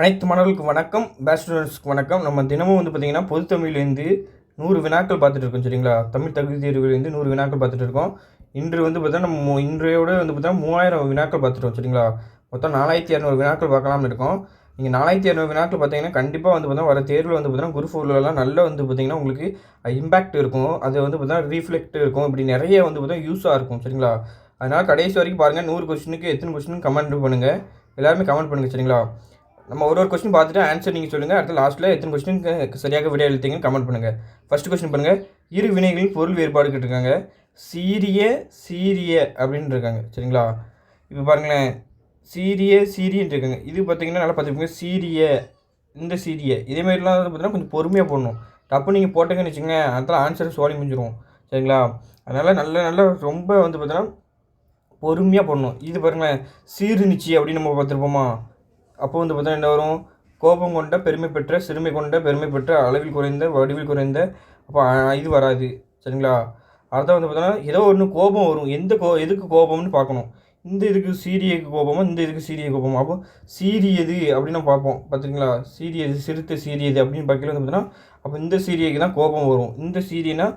அனைத்து மாணவர்களுக்கும் வணக்கம். பேஸ்ட் ஸ்டூடெண்ட்ஸ்க்கு வணக்கம். நம்ம தினமும் வந்து பார்த்திங்கன்னா பொது தமிழ்லேருந்து நூறு வினாக்கள் பார்த்துட்டு இருக்கோம் சரிங்களா? தமிழ் தகுதி தேர்வுலேருந்து நூறு வினாக்கள் பார்த்துட்டு இருக்கோம். இன்று வந்து பார்த்தீங்கன்னா நம்ம இன்றையோட வந்து பார்த்திங்கன்னா மூவாயிரம் வினாக்கள் பார்த்துட்டோம் சரிங்களா? மொத்தம் நாலாயிரத்தி இரநூறு வினாக்கள் பார்க்கலாம்னு இருக்கோம். நீங்கள் நாலாயிரத்தி இரநூறு வினாக்கள் பார்த்தீங்கன்னா கண்டிப்பாக வந்து பார்த்தீங்கன்னா வர தேர்வில் வந்து பார்த்தீங்கன்னா குரு ஃபோர்லலாம் நல்ல வந்து பார்த்தீங்கன்னா உங்களுக்கு இம்பேக்ட் இருக்கும். அது வந்து பார்த்தீங்கன்னா ரீஃப்ளெக்ட் இருக்கும். இப்படி நிறைய வந்து பார்த்தீங்கன்னா யூஸாக இருக்கும் சரிங்களா? அதனால் கடைசி வரைக்கும் பாருங்கள் நூறு கொஸ்டினுக்கு எத்தனை கொஸ்டின் கமெண்ட் பண்ணுங்கள் எல்லாருமே கமெண்ட் பண்ணுங்கள் சரிங்களா? நம்ம ஒரு ஒரு கொஸ்டின் பார்த்துட்டு ஆன்சர் நீங்கள் சொல்லுங்கள் அடுத்த லாஸ்ட்டில் எத்தனை கொஸ்டினுக்கு சரியாக விடை எழுத்தீங்கன்னு கமெண்ட் பண்ணுங்கள் ஃபஸ்ட்டு கொஸ்டின் பண்ணுங்கள் இரு வினைகளின் பொருள் வேறுபாடு கேட்டிருக்காங்க. சீரிய சீரிய அப்படின்னு இருக்காங்க. சரிங்களா? இப்போ பாருங்களேன். சீரிய சீரியன்னு இருக்காங்க. இது பார்த்தீங்கன்னா நல்லா பார்த்துக்கோங்க. சீரிய இந்த சீரிய. இதேமாதிரிலாம் வந்து பார்த்தீங்கன்னா கொஞ்சம் பொறுமையாக போடணும். தப்பு நீங்கள் போட்டீங்கன்னு வச்சுக்கோங்க அதெல்லாம் ஆன்சர் சோழி முடிஞ்சிடும் சரிங்களா? அதனால் நல்ல நல்ல ரொம்ப வந்து பார்த்தீங்கன்னா பொறுமையாக போடணும். இது பாருங்களேன். சீர்நிச்சி அப்படின்னு நம்ம பார்த்துருப்போமா? அப்போ வந்து பார்த்தோன்னா என்ன வரும்? கோபம் கொண்ட பெருமை பெற்ற சிறுமை கொண்ட பெருமை பெற்ற அளவில் குறைந்த வடிவில் குறைந்த அப்போ இது வராது. சரிங்களா? அடுத்த வந்து பார்த்தோன்னா ஏதோ ஒன்று கோபம் வரும். எந்த கோ எதுக்கு கோபம்னு பார்க்கணும். இந்த இதுக்கு சீரியக்கு கோபமா இந்த இதுக்கு சீரிய கோபமா? அப்போ சீரியது அப்படின்னு பார்ப்போம். பார்த்துருங்களா சீரியது சிறுத்தை சீரியது அப்படின்னு பார்க்கல வந்து பார்த்தீங்கன்னா அப்போ இந்த சீரியக்கு தான் கோபம் வரும். இந்த சீரியனா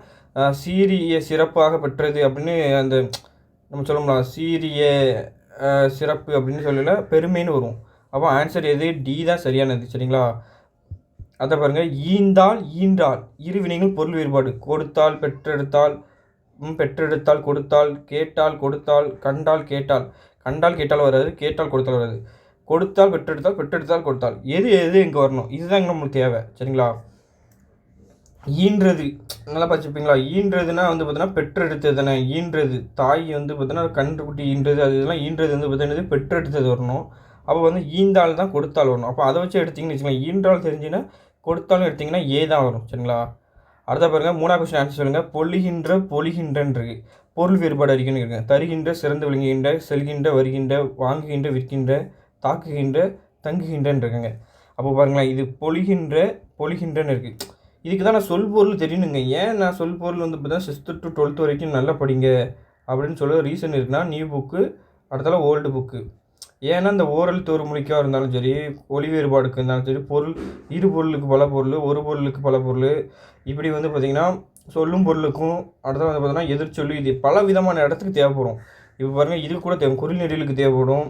சீரிய சிறப்பாக பெற்றது அப்படின்னு அந்த நம்ம சொல்லலாம் சீரிய சிறப்பு அப்படின்னு சொல்லல பெருமைன்னு வரும். அப்போ ஆன்சர் எது? டி தான் சரியானது சரிங்களா? அதை பாருங்கள் ஈந்தால் ஈன்றால் இரு வினைகள் பொருள் வேறுபாடு. கொடுத்தால் பெற்றெடுத்தால் ம், பெற்றெடுத்தால் கொடுத்தால் கேட்டால் கொடுத்தால் கண்டால் கேட்டால். கண்டால் கேட்டால் வராது கேட்டால் கொடுத்தால் வராது. கொடுத்தால் பெற்றெடுத்தால் பெற்றெடுத்தால் கொடுத்தால். எது எது இங்கே வரணும்? இதுதான் இங்கே நம்மளுக்கு தேவை சரிங்களா? ஈன்றது நல்லா பார்த்துப்பீங்களா ஈன்றதுன்னா வந்து பார்த்தீங்கன்னா பெற்றெடுத்தது தானே. ஈன்றது தாய் வந்து பார்த்தீங்கன்னா கன்று குட்டி ஈன்றது அது இதெல்லாம் ஈன்றது வந்து பார்த்தீங்கன்னா பெற்றெடுத்தது வரணும். அப்போ வந்து ஈந்தால் தான் கொடுத்தால் வரணும் அப்போ அதை வச்சு எடுத்திங்கன்னு வச்சுக்கலாம் ஈன்றால் தெரிஞ்சுன்னா கொடுத்தாலும் எடுத்திங்கன்னா ஏ தான் வரும் சரிங்களா? அடுத்த பாருங்கள் மூணாவது கொஸ்டின் ஆன்சர் சொல்லுங்கள் பொழிகின்ற பொழிகின்றன்றிருக்கு பொருள் வேறுபாடு அறிக்கணும் இருக்குங்க தருகின்ற சிறந்து விளங்குகின்ற செல்கின்ற வருகின்ற வாங்குகின்ற விற்கின்ற தாக்குகின்ற தங்குகின்றன்னு இருக்குங்க. அப்போ பாருங்களேன் இது பொழிகின்ற பொழிகின்றன்னு இருக்குது இதுக்கு தான் நான் சொல் பொருள் தெரியணுங்க ஏன் நான் சொல் பொருள் வந்து பார்த்தா சிக்ஸ்த்து டு டுவெல்த் வரைக்கும் நல்லா படிங்க அப்படின்னு சொல்ல ரீசன் இருக்குன்னா நியூ புக்கு அடுத்தால ஓல்டு புக்கு ஏன்னா இந்த ஓரல் தோறு இருந்தாலும் சரி ஒளி வேறுபாடுக்கு இருந்தாலும் சரி பொருள் இரு பொருளுக்கு பல பொருள் ஒரு பொருளுக்கு பல பொருள். இப்படி வந்து பார்த்திங்கன்னா சொல்லும் பொருளுக்கும் அடுத்தது வந்து பார்த்தோன்னா எதிர்ச்சொல்லு இது பல விதமான இடத்துக்கு தேவைப்படும். இப்போ பாருங்கள் இது கூட தேவை குறில் நெடிலுக்கு தேவைப்படும்.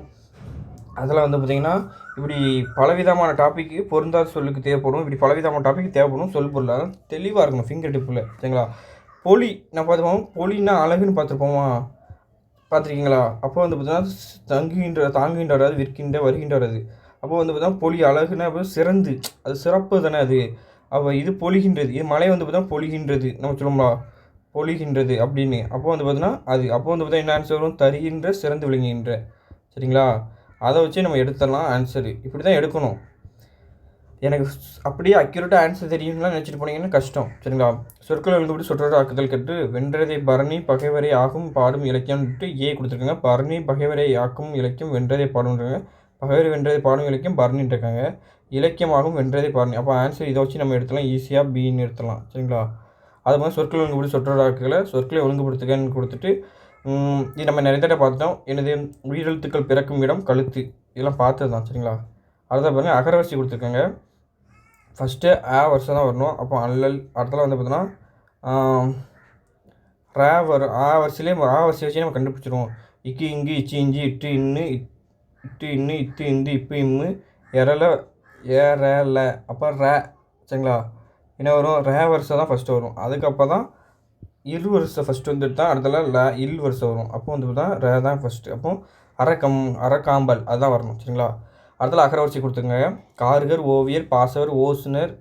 அதெல்லாம் வந்து பார்த்திங்கன்னா இப்படி பலவிதமான டாப்பிக்கு பொருந்தாத சொல்லுக்கு தேவைப்படும். இப்படி பலவிதமான டாப்பிக் தேவைப்படும். சொல் பொருள்? அதான் தெளிவாக இருக்கணும் ஃபிங்கர் டிப்பில் சரிங்களா? பொலி நான் பார்த்துப்போம் பொலின்னா அழகுன்னு பார்த்துருப்போமா? பார்த்துருக்கீங்களா? அப்போ வந்து பார்த்தீங்கன்னா தங்குகின்ற தாங்குகின்ற வராது விற்கின்ற வருகின்ற வராது அப்போ வந்து பார்த்தீங்கன்னா பொலி அழகுனா அப்போ சிறந்து அது சிறப்பு தானே அது. அப்போ இது பொழிகின்றது இது மழை வந்து பார்த்தீங்கன்னா பொழிகின்றது நம்ம சொல்லுங்களா பொழிகின்றது அப்படின்னு. அப்போ வந்து பார்த்தீங்கன்னா அது அப்போ வந்து பார்த்தீங்கன்னா என்ன ஆன்சர் வரும்? தருகின்ற சிறந்து விளங்குகின்ற. சரிங்களா? அதை வச்சு நம்ம எடுத்துடலாம் ஆன்சரு இப்படி தான் எடுக்கணும். எனக்கு அப்படியே அக்யூரேட்டாக ஆன்சர் தெரியும்லாம் நினச்சிட்டு போனீங்கன்னா கஷ்டம். சரிங்களா? சொற்கள் எழுதுபடி சொற்றொடர் ஆக்குதல் கற்று வென்றதை பரணி பகைவரை ஆகும் பாடும் இலக்கியம்ட்டு ஏ கொடுத்துருக்காங்க. பரணி பகைவரை ஆக்கும் இலக்கியம் வென்றதை பாடும்ன்றாங்க பகைவரை வென்றதை பாடும் இலக்கியம் பரணின்னு இலக்கியமாகவும் இலக்கியமாகும் வென்றதை பாரணி. அப்போ ஆன்சர் இதை வச்சு நம்ம எடுத்துலாம் ஈஸியாக பின்னு எடுத்துலாம் சரிங்களா? அது மாதிரி சொற்கள் ஒழுங்குபடி சொற்றொடர் ஆக்குகளை சொற்களை ஒழுங்குபடுத்துகன்னு கொடுத்துட்டு இது நம்ம நிறைய தடவை பார்த்துட்டோம் எனது உயிரெழுத்துக்கள் பிறக்கும் இடம் கழுத்து. இதெல்லாம் பார்த்தது தான் சரிங்களா? அடுத்த பாருங்கள் அகரவரிசை கொடுத்துருக்காங்க. ஃபஸ்ட்டு ஆ வருஷம் தான் வரணும். அப்போ அல்லல் அடுத்தலாம் வந்து பார்த்தோன்னா ரே வரும் ஆ வரிசையிலே ஆ வரிசை வச்சு நம்ம கண்டுபிடிச்சிருவோம். இக்கு இங்கு இச்சி இஞ்சி இட்டு இன்னு இட்- இட்டு இன்னு இத்து இந்து இப்பு இம்மு எரல ஏறல அப்போ ரே சரிங்களா? என்ன வரும்? ரே வருஷம் தான் ஃபஸ்ட்டு வரும். அதுக்கப்புறம் தான் இரு வருஷம் ஃபஸ்ட்டு வந்துட்டு தான் அடுத்தல ல இல் வருஷம் வரும். அப்போ வந்து பார்த்தா ரே தான் ஃபஸ்ட்டு அப்போ அரை காம்பல் அதுதான் வரணும் சரிங்களா? அடுத்தது அகரவரிசை கொடுத்துருக்காங்க. கார்கர் ஓவியர் பாசவர் ஓசுனர்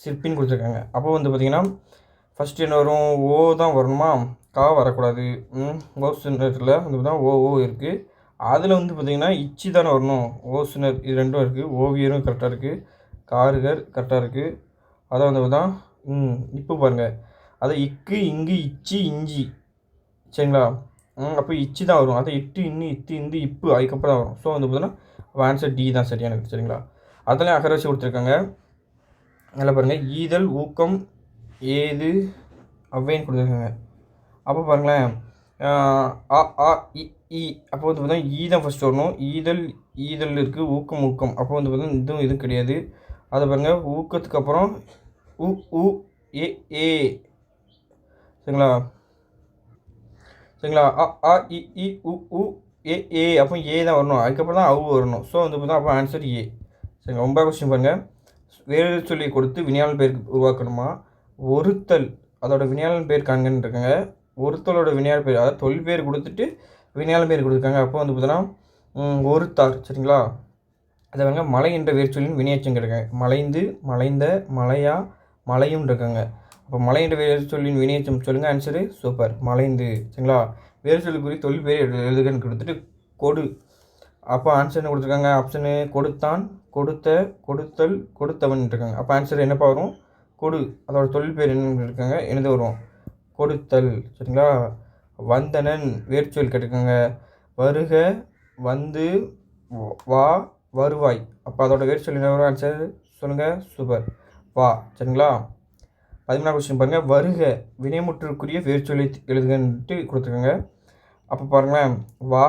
சிற்பின்னு கொடுத்துருக்காங்க. அப்போ வந்து பார்த்திங்கன்னா ஃபஸ்ட்டு என்ன வரும்? ஓ தான் வரணுமா? கா வரக்கூடாது. ம் ஓசுனரில் வந்து தான் ஓ ஓ இருக்குது அதில் வந்து பார்த்திங்கன்னா இச்சி தானே வரணும்? ஓசுனர் இது ரெண்டும் இருக்குது ஓவியரும் கரெக்டாக இருக்குது கார்கர் கரெக்டாக இருக்குது அதை வந்து பார்த்தா ம் இப்போ பாருங்கள் அதை இக்கு இங்கு இச்சி இஞ்சி. சரிங்களா? ம் அப்போ இச்சி தான் வரும். அதை இட்டு இன்னு இத்து இந்து இப்பு அதுக்கப்புறம் தான் வரும். ஸோ வந்து பார்த்தீங்கன்னா ஆன்சர் டி தான் சரியானது சரிங்களா? அதெல்லாம் அகர கொடுத்துருக்காங்க. நல்லா பாருங்கள் ஈதல் ஊக்கம் ஏது அவ்வைன்னு கொடுத்துருக்காங்க. அப்போ பாருங்களேன். அ ஆ இ அப்போ வந்து பார்த்தீங்கன்னா ஈ தான் ஃபஸ்ட்டு வரணும். ஈதல் ஈதல் இருக்குது ஊக்கம் ஊக்கம். அப்போ வந்து பார்த்தீங்கன்னா இதுவும் இதுவும் கிடையாது. அதை பாருங்கள் ஊக்கத்துக்கு அப்புறம் உ உ ஏ ஏ. சரிங்களா? சரிங்களா? அ ஆ இ இ உ உ. ஏ ஏ அப்போ ஏ தான் வரணும். அதுக்கப்புறம் தான் அவு வரணும். ஸோ வந்து பார்த்தா அப்போ ஆன்சர் ஏ சரிங்க ரொம்ப கொஸ்டின் பாருங்கள் வேறு சொல்லி கொடுத்து வினையாளன் பேர் உருவாக்கணுமா? ஒருத்தல். அதோட வினையாளன் பேர் காண்கன்னு இருக்காங்க. ஒருத்தலோட வினையாளர் பேர் அதாவது தொழில் பேர் கொடுத்துட்டு வினையாளன் பேர் கொடுத்துருக்காங்க அப்போ வந்து பார்த்தோன்னா ஒருத்தார். சரிங்களா? அதை வந்து மலை என்ற வேர்ச்சொல்லின் வினையாச்சம் இருக்காங்க. மலைந்து மலைந்த மலையா மலையும் இருக்காங்க. அப்போ மலை என்ற வேர்ச்சொல்லின் வினையாச்சம் சொல்லுங்கள் ஆன்சரு சூப்பர் மலைந்து. சரிங்களா? வேர்ச்சொல்லி குறி தொழில் பேர் எழு- எழுதுகன்னு கொடுத்துட்டு கொடு. அப்போ ஆன்சர் என்ன கொடுத்துருக்காங்க? ஆப்ஷனு கொடுத்தான் கொடுத்த கொடுத்தல் கொடுத்தவன் இருக்காங்க அப்போ ஆன்சர் என்னப்பா வரும்? கொடு. அதோட தொழில் பேர் என்னன்னு இருக்காங்க எழுத வரும். கொடுத்தல். சரிங்களா? வந்தனன் வேர்ச்சொல் கேட்டிருக்காங்க. வருக வந்து வா வருவாய். அப்போ அதோட வேர்ச்சொல் என்ன வரும்? ஆன்சர் சொல்லுங்கள் சூப்பர் வா. சரிங்களா? பதிமூணாம் கொஸ்டின் பாருங்கள் வருக வினைமுற்றுக்குரிய வேர்ச்சொல்லை எழுதுகன்ட்டு கொடுத்துருக்காங்க. அப்போ பாருங்களேன். வா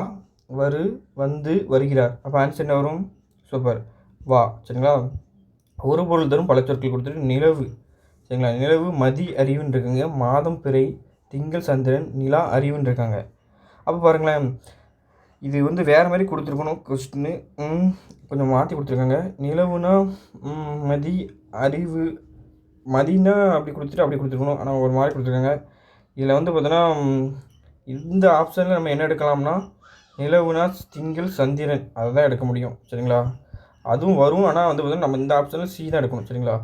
வரு வந்து வருகிறார். அப்போ ஆன்சர் என்ன வரும்? சூப்பர் வா சரிங்களா? ஒரு பொருள் தரும் பல சொற்கள் கொடுத்துட்டு நிலவு. சரிங்களா? நிலவு மதி அறிவுன்னு இருக்காங்க மாதம் பிறை திங்கள் சந்திரன் நிலா அறிவுன்னு இருக்காங்க அப்போ பாருங்களேன். இது வந்து வேறு மாதிரி கொடுத்துருக்கணும் கொஸ்டின்னு கொஞ்சம் மாற்றி கொடுத்துருக்காங்க. நிலவுனா மதி அறிவு மதினா அப்படி கொடுத்துட்டு அப்படி கொடுத்துருக்கணும். ஆனால் ஒரு மாதிரி கொடுத்துருக்காங்க. இதில் வந்து பார்த்தோன்னா இந்த ஆப்ஷனில் நம்ம என்ன எடுக்கலாம்னா நிலவுனா திங்கள் சந்திரன். அதை தான் எடுக்க முடியும். சரிங்களா? அதுவும் வரும். ஆனால் வந்து பார்த்தீங்கன்னா நம்ம இந்த ஆப்ஷனில் சி தான் எடுக்கணும். சரிங்களா?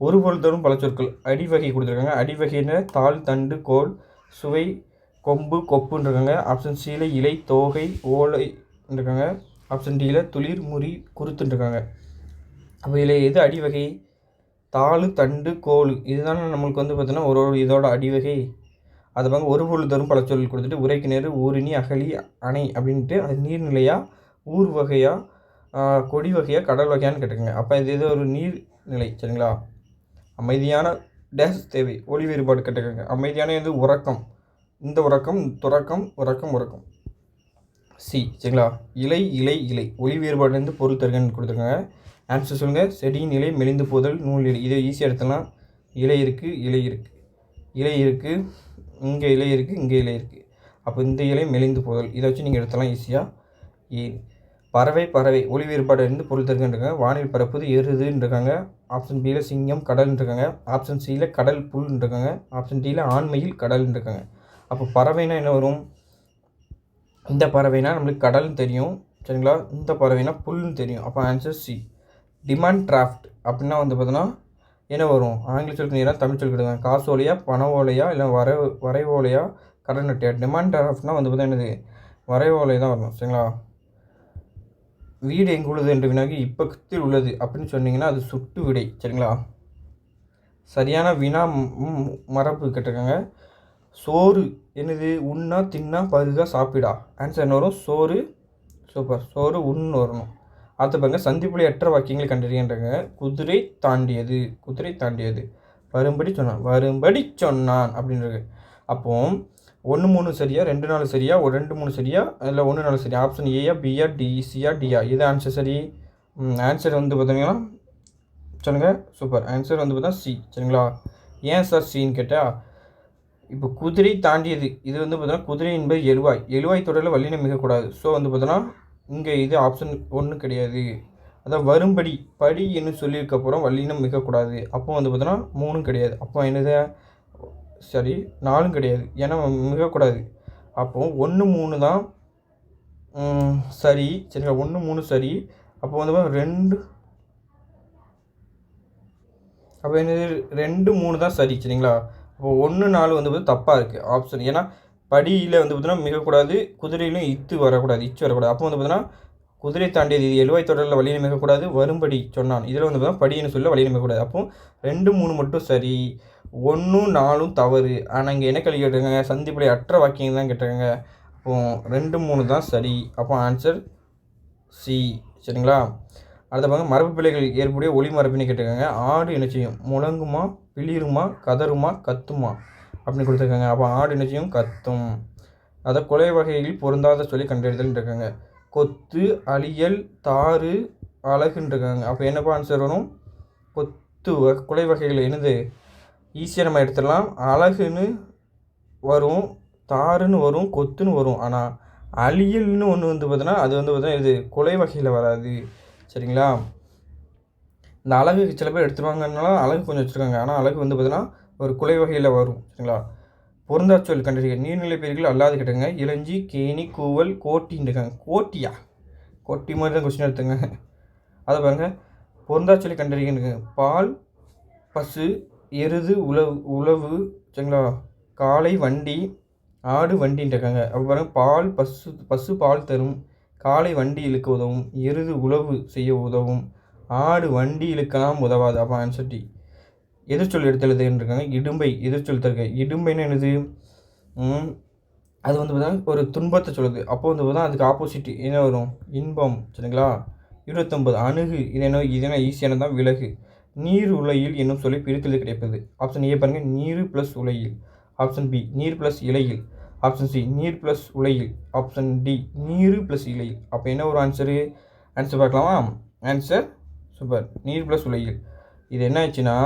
ஒரு பொருள் தரும் பல சொற்கள். அடிவகை கொடுத்துருக்காங்க. அடிவகையில் தாள் தண்டு கோல் சுவை கொம்பு கொப்புன்னு இருக்காங்க ஆப்ஷன் சியில் இலை தோகை ஓலை இருக்காங்க ஆப்ஷன் டியில் துளிர் முறி குருத்துன்ட்ருக்காங்க அப்போ இதில் எது? அடிவகை. தாள் தண்டு கோல். இதுதானே நம்மளுக்கு வந்து பார்த்திங்கன்னா ஒரு ஒரு இதோட அடிவகை. அது பாங்க ஒரு பொருள் தரும் பல சொல் கொடுத்துட்டு உரைக்கு நேரு ஊரினி அகழி அணை அப்படின்ட்டு அது நீர்நிலையாக ஊர் வகையாக கொடி வகையாக கடல் வகையான்னு கேட்டுக்கோங்க. அப்போ இது இது ஒரு நீர்நிலை சரிங்களா? அமைதியான டேஸ் தேவை ஒளி வேறுபாடு கேட்டுக்கோங்க. அமைதியான இது உறக்கம். இந்த உறக்கம் துறக்கம் உறக்கம் உறக்கம். சி சரிங்களா? இலை இலை இலை. ஒளி வேறுபாடுலேருந்து பொருள் தருகன்னு கொடுத்துருக்காங்க. ஆன்சர் சொல்லுங்கள் செடியின் இலை மெலிந்து போதல் நூல் இலை. இதை ஈஸியாக எடுத்தலாம் இலை இருக்குது இலை இருக்குது இலை இருக்குது இங்கே இலை இருக்குது இங்கே இலை இருக்குது அப்போ இந்த இலை மெலிந்து போதல். இதை வச்சு நீங்கள் எடுத்தலாம் ஈஸியாக ஏ பறவை பறவை. ஒளி வேறுபாடு இருந்து பொருள் தருகன்றிருக்காங்க வானில் பரப்புது எருதுன்றிருக்காங்க ஆப்ஷன் பியில் சிங்கம் கடல்ன்றிருக்காங்க ஆப்ஷன் சியில் கடல் புல்ன்றிருக்காங்க ஆப்ஷன் டியில் ஆண்மையில் கடல்ன்றிருக்காங்க அப்போ பறவைனா என்ன வரும்? இந்த பறவைனா நம்மளுக்கு கடல்னு தெரியும். சரிங்களா? இந்த பறவைனா புல்னு தெரியும். அப்போ ஆன்சர் சி டிமாண்ட் டிராஃப்ட் அப்படின்னா வந்து பார்த்தோன்னா என்ன வரும்? ஆங்கில சொல்லுக்கு நீரா தமிழ் சொல்லுக்கு எடுங்க காசு ஓலையா பண ஓலையா இல்லை வர வரை ஓலையா கடன் அட்டையா டிமாண்ட் டிராஃப்ட்னா வந்து பார்த்தா என்னது? வரை ஓலை தான் வரணும் சரிங்களா? வீடு எங்கே உள்ளது என்று வினாக்கு இப்பக்கத்தில் உள்ளது அப்படின்னு சொன்னீங்கன்னா அது சுட்டு விடை சரிங்களா? சரியான வினா மரபு கேட்டிருக்காங்க. சோறு என்னது? உண்ணா தின்னா பருகா சாப்பிடா. ஆன்சர் என்ன வரும்? சோறு சூப்பர் சோறு உண்ணு வரணும். அடுத்து பாருங்கள் சந்திப்புலை அற்ற வாக்கியங்கள் கண்டறியன்றாங்க குதிரை தாண்டியது குதிரை தாண்டியது. வரும்படி சொன்னான். வரும்படி சொன்னான் அப்படின்றது. அப்போ ஒன்று மூணு சரியா ரெண்டு நாலு சரியா ஒரு ரெண்டு மூணு சரியா இல்லை ஒன்று நாலு சரியா? ஆப்ஷன் ஏயா பிஆர் டிசியா டிஆ இது ஆன்சர் சரி. ஆன்சர் வந்து பார்த்தீங்கன்னா சொல்லுங்கள் சூப்பர் ஆன்சர் வந்து பார்த்தா சி சரிங்களா? ஏன் சார் சின்னு கேட்டால் இப்போ குதிரை தாண்டியது. இது வந்து பார்த்தோன்னா குதிரை என்பது எழுவாய் எழுவாய் தொடரில் வல்லினம் மிகக்கூடாது ஸோ வந்து பார்த்தோன்னா இங்கே இது ஆப்ஷன் ஒன்றும் கிடையாது. அதான் வரும்படி படி என்று சொல்லியிருக்க அப்புறம் மிகக்கூடாது அப்போ வந்து பார்த்தோன்னா மூணும் கிடையாது. அப்போ என்னது? சரி நாலும் கிடையாது. ஏன்னா மிகக்கூடாது அப்போ ஒன்று மூணு தான் சரி. சரிங்களா? ஒன்று மூணு சரி. அப்போ வந்து ரெண்டு அப்போ என்னது? ரெண்டு மூணு தான் சரி. சரிங்களா? அப்போ ஒன்று நாலு வந்து பார்த்தா தப்பாக இருக்குது ஆப்ஷன் ஏன்னா படியில் வந்து பார்த்தீங்கன்னா மிகக்கூடாது குதிரையிலும் இத்து வரக்கூடாது இச்சு வரக்கூடாது. அப்போ வந்து பார்த்தீங்கன்னா குதிரை தாண்டியது இது எழுவாய் தொடரில் வழியை மிகக்கூடாது வரும்படி சொன்னான். இதில் வந்து பார்த்தீங்கன்னா படின்னு சொல்ல வழியை மிகக்கூடாது அப்போ ரெண்டு மூணு மட்டும் சரி ஒன்றும் நாலும் தவறு. ஆனால் இங்கே என்ன கேள்வி கேட்டிருக்காங்க? சந்திப்பிலை அற்ற வாக்கியம் தான் கேட்டிருக்காங்க. அப்போ ரெண்டு மூணு தான் சரி. அப்போ ஆன்சர் சி சரிங்களா? அடுத்த பாருங்க மரபு பிள்ளைகள் ஏற்புடைய ஒளி மரபின்னு கேட்டிருக்காங்க. ஆடு என்ன செய்யும்? முழங்குமா பிளிருமா கதருமா கத்துமா? அப்படின்னு கொடுத்துருக்காங்க. அப்போ ஆடு நிச்சயம் கத்தும். அதை கொலை வகையில் பொருந்தாத சொல்லி கண்டறிதல் இருக்காங்க கொத்து அழியல் தாறு அழகுன்னு இருக்காங்க அப்போ என்னப்பா ஆன்சர் வரும்? கொத்து கொலை வகைகள் என்னது? ஈஸியாக நம்ம எடுத்துடலாம். அழகுன்னு வரும் தாருன்னு வரும் கொத்துன்னு வரும். ஆனால் அழியல்னு ஒன்று வந்து பார்த்தோன்னா அது வந்து பார்த்தீங்கன்னா இது கொலை வகையில் வராது. சரிங்களா? இந்த அழகு சில பேர் எடுத்துருவாங்கனால அழகு கொஞ்சம் வச்சுருக்காங்க. ஆனால் அழகு வந்து பார்த்தீங்கன்னா ஒரு குலை வகையில் வரும் சரிங்களா? பொருந்தாச்சொல் கண்டறிக. நீர்நிலை பெயர்கள் அல்லாது கேட்டுங்க. இளஞ்சி கேணி கூவல் கோட்டின்னு இருக்காங்க கோட்டியா? கோட்டி மாதிரி தான் கொஸ்டின் எடுத்துங்க. அதை பாருங்கள் பொருந்தாச்சொல்லி கண்டறிகன்னு பால் பசு எருது உழவு உழவு சரிங்களா? காலை வண்டி ஆடு வண்டின்னு இருக்காங்க அப்போ பாருங்க. பால் பசு பசு பால் தரும். காலை வண்டி இழுக்க உதவும். எருது உழவு செய்ய உதவும். ஆடு வண்டி இழுக்கலாம் உதவாது. அப்போ ஆன்சர் டி எதிர்ச்சொல் எடுத்தெழுதுன்னு இருக்காங்க இடும்பை எதிர்ச்சொல் தருக. இடும்பைன்னு என்னது? அது வந்து பார்த்தீங்கன்னா ஒரு துன்பத்தை சொல்லுது. அப்போ வந்து பார்த்தா அதுக்கு ஆப்போசிட் என்ன வரும்? இன்பம் சரிங்களா? இருபத்தொம்பது அணுகு. இது என்ன? இது என்ன? ஈஸியான தான் விலகு. நீர் உலையில் என்னும் சொல்லி பிரித்தெழுது கிடைப்பது. ஆப்ஷன் ஏ பாருங்கள் நீர் ப்ளஸ் உலையில். ஆப்ஷன் பி நீர் ப்ளஸ் இலையில். ஆப்ஷன் சி நீர் ப்ளஸ் உலையில். ஆப்ஷன் டி நீர் ப்ளஸ் இலையில். அப்போ என்ன ஒரு ஆன்சரு ஆன்சர் பார்க்கலாமா? ஆன்சர் சூப்பர் நீர் ப்ளஸ் உலையில். இது என்ன ஆச்சுன்னா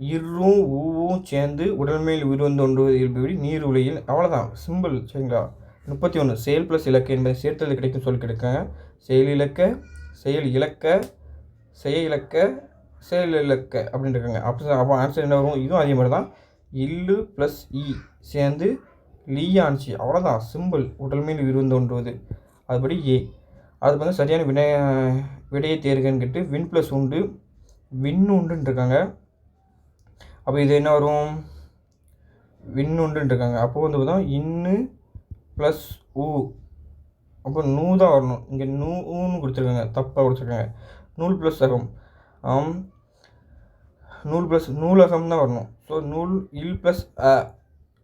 இரும் ஊவும் சேர்ந்து உடல் மேல் உயிர் வந்து நீர் உலையில் அவ்வளோதான் சிம்பிள் சரிங்களா? முப்பத்தி ஒன்று செயல் ப்ளஸ் இலக்கு என்பதை சேர்த்தது கிடைக்கும் சொல் கிடைக்க. செயல் இலக்க செயல் இலக்க செயல் இலக்க செயல் இலக்க அப்படின்னு இருக்காங்க. அப்போ அப்போ ஆன்சர் என்ன வரும்? இதுவும் அதே மாதிரி தான் இல்லு ப்ளஸ் இ சேர்ந்து லீயான்சி அவ்வளோதான் சிம்பிள் உடல் மேல் ஒன்றுவது. அதுபடி ஏ. அது வந்து சரியான வினை விடையை தேர்கன்னு கேட்டு வின் ப்ளஸ் உண்டு வின் உண்டுன்னு இருக்காங்க. அப்போ இது என்ன வரும்? வின் இருக்காங்க அப்போ வந்து பார்த்தா இன்னு ப்ளஸ் ஊ அப்போ நூ தான் வரணும். இங்கே நூ ஊன்னு கொடுத்துருக்காங்க. தப்பாக கொடுத்துருக்காங்க. நூல் ப்ளஸ் அகம் ஆம். நூல் ப்ளஸ் நூலகம் தான் வரணும். ஸோ நூல் இல் ப்ளஸ் அ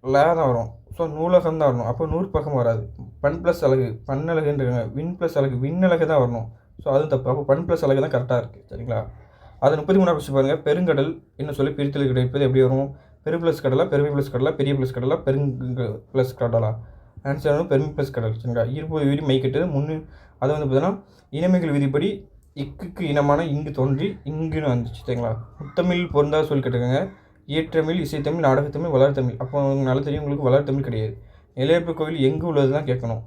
ல தான் வரும். ஸோ நூலகம் தான் வரணும். அப்போ நூற்பகம் வராது. பன் ப்ளஸ் அழகு பன்னழகுன்னு இருக்காங்க வின் ப்ளஸ் அழகு விண்ணழகு தான் வரணும். ஸோ அதுவும் தப்பு. அப்போ பன் ப்ளஸ் அழகு தான் கரெக்டாக இருக்குது சரிங்களா? அது முப்பத்தி மூணாவது கொஸ்டின் பாருங்கள் பெருங்கடல் என்ன சொல்லி பிரித்தல் கிடைப்பது எப்படி வரும்? பெரு ப்ளஸ் கடலா பெருமை ப்ளஸ் கடலா பெரிய ப்ளஸ் கடலா பெருங்க ப்ளஸ் கடலா? ஆன்சர் வந்து பெருமை ப்ளஸ் கடல். சரிங்களா? இருப்பு விதி மைக்கெட்டு முன்னு அது வந்து பார்த்தீங்கன்னா இனமைகள் விதிப்படி இக்குக்கு இனமான இங்கு தோன்றி இங்குன்னு வந்துச்சு. சரிங்களா? முத்தமிழ் பொருந்தா சொல்லி கேட்டுக்கோங்க இயற்றமிழ் இசைத்தமிழ் நாடகத்தமிழ் வளர்த்தமிழ் அப்போ உங்களுக்கு நல்லா தெரியும். உங்களுக்கு வளர்த்தமிழ் கிடையாது. நிலையற்பு கோவில் எங்கு உள்ளது தான் கேட்கணும்.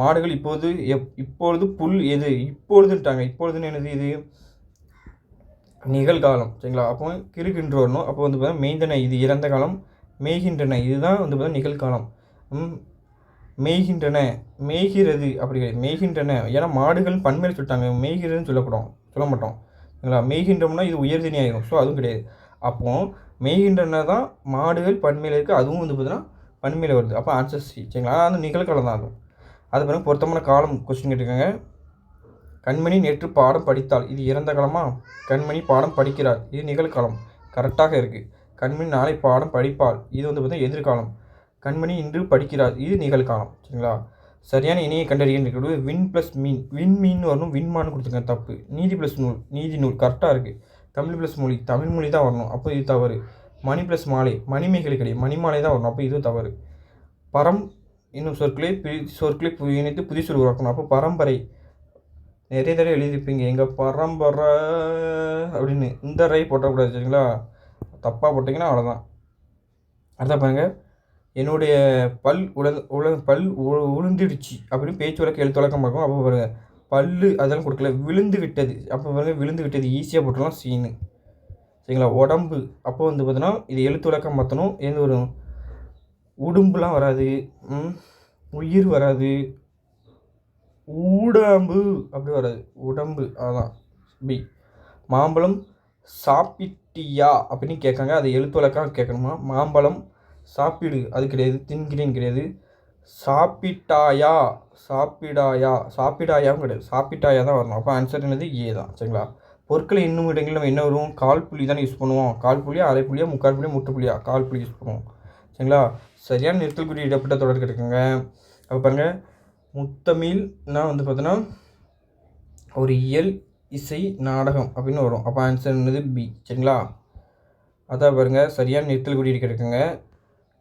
மாடுகள் இப்போது எப் இப்பொழுது புல் எது? இப்பொழுதுன்ட்டாங்க. இப்பொழுதுன்னு என்னது இது? நிகழ்காலம் சரிங்களா? அப்போ கிறுகின்று வரணும் அப்போ வந்து பார்த்தா மெய்ந்தன இது இறந்த காலம் மேய்கின்றன இதுதான் வந்து பார்த்தா நிகழ்காலம். ம், மேய்கின்றன மேய்கிறது அப்படி கிடையாது. மேய்கின்றன ஏன்னா மாடுகள் பன்மையில் சொல்லிட்டாங்க. மேய்கிறதுன்னு சொல்லக்கூடாது சொல்ல மாட்டோம். சரிங்களா? மேய்கின்றோம்னா இது உயர்தினி ஆகிடும் ஸோ அதுவும் கிடையாது. அப்போ மேய்கின்றன தான் மாடுகள் பன்மையில் இருக்குது அதுவும் வந்து பார்த்தீங்கன்னா பன்மையில் வருது. அப்போ ஆன்சர் சி சரிங்களா? அது அந்த நிகழ்காலம் தான் அதுவும் அது பிறகு பொருத்தமான காலம் கொஸ்டின் கேட்டுக்கோங்க கண்மணி நேற்று பாடம் படித்தாள். இது இறந்த காலமா? கண்மணி பாடம் படிக்கிறார் இது நிகழ்காலம். கரெக்டாக இருக்குது கண்மணி நாளை பாடம் படிப்பாள். இது வந்து பார்த்தீங்கன்னா எதிர்காலம். கண்மணி இன்று படிக்கிறார் இது நிகழ்காலம். சரிங்களா? சரியான இணையை கண்டறியன்றது வின் ப்ளஸ் மீன். வின் மீன் வரணும். விண்மான்னு கொடுத்துருங்க தப்பு. நீதி ப்ளஸ் நூல். நீதி நூல். கரெக்டாக இருக்குது தமிழ் ப்ளஸ் மொழி. தமிழ் மொழி தான் வரணும். அப்போ இது தவறு. மணி ப்ளஸ் மாலை. மணிமேகலை கிடையாது. மணிமாலை தான் வரணும். அப்போ இதுவும் தவறு. பரம் இன்னும் சொற்களை பிரி சொற்களை பு- இணைத்து புதிய சொல் உருவாக்கணும். அப்போ பரம்பரை. நிறைய தடவை எழுதியிருப்பீங்க. எங்கள் பரம்பரை அப்படின்னு இந்த ரை போட்டக்கூடாது சரிங்களா? தப்பாக போட்டிங்கன்னா அவ்வளோதான் அடுத்த பாருங்க. என்னுடைய பல் உல உல பல் உ- உளுந்துடுச்சு அப்படின்னு பேச்சு வழக்கு எழுத்து வழக்கம் பார்க்கும் அப்போ பாருங்க. பல்லு அதெல்லாம் கொடுக்கல. விழுந்து விட்டது. அப்போ பாருங்க. விழுந்து விட்டது. ஈஸியாக போட்டுடலாம். சீனு சரிங்களா? உடம்பு. அப்போ வந்து பார்த்தீங்கன்னா இது எழுத்து வழக்கம் மாற்றணும் எந்த ஒரு உடும்புலாம் வராது. உயிர் வராது. உடம்பு அப்படி வராது. உடம்பு அதான். பி. மாம்பழம் சாப்பிட்டியா அப்படின்னு கேட்காங்க. அதை எழுத்து வழக்காக கேட்கணுமா? மாம்பழம் சாப்பிடு. அது கிடையாது. தின்கிறேன் கிடையாது. சாப்பிட்டாயா? சாப்பிடாயா? சாப்பிடாயாவும் கிடையாது. சாப்பிட்டாயா தான் வரணும். அப்போ ஆன்சர் என்னது? ஏ தான். சரிங்களா? பொருட்களை இன்னும் இடங்களில் நம்ம என்ன வரும்? கால் புள்ளி தானே யூஸ் பண்ணுவோம். கால் புள்ளியா அரை புள்ளியா முக்கால் புள்ளியா முட்டு புள்ளியா? கால் புள்ளி யூஸ் பண்ணுவோம். சரிங்களா? சரியான நிறுத்தல் குறி இடப்பட்ட தொடர் கிடைக்குங்க. அப்போ பாருங்கள் முத்தமிழ்னா வந்து பார்த்தோன்னா ஒரு இயல் இசை நாடகம் அப்படின்னு வரும். அப்போ ஆன்சர் என்னது? பி சரிங்களா? அதான் பாருங்கள் சரியான நிறுத்தல் குடியிருக்க இருக்குங்க